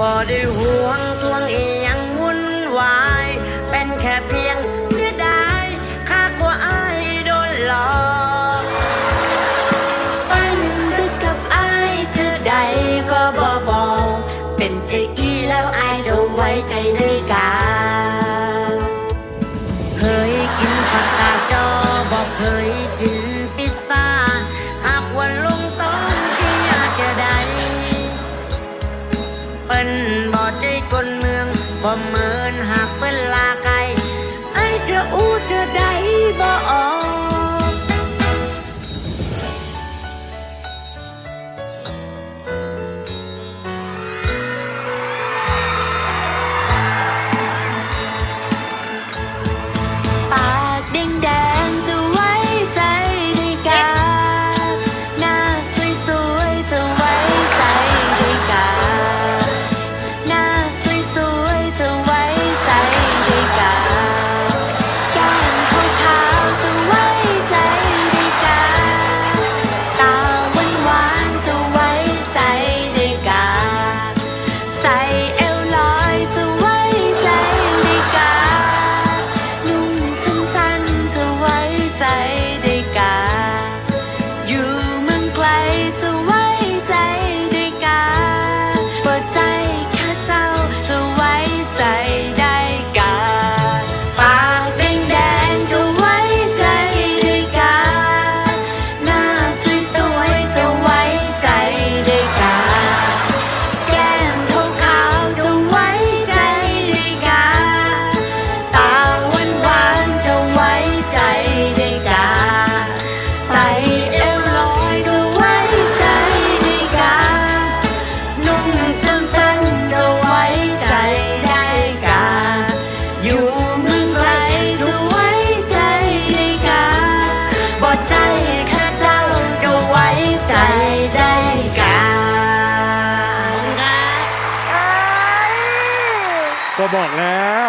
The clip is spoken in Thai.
บ่ได้ห่วงทวงเอียงวุ่นวาย เป็นแค่เพียงเสียดายข้ากว่อายโดนหลอกปันตึกกับอายเธอใดก็บ่บอกเป็นใจอีแล้วอายจะไว้ใจในกาเคยกินผักตาจอบอกเคยกิน mamá. ก็บอกแล้ว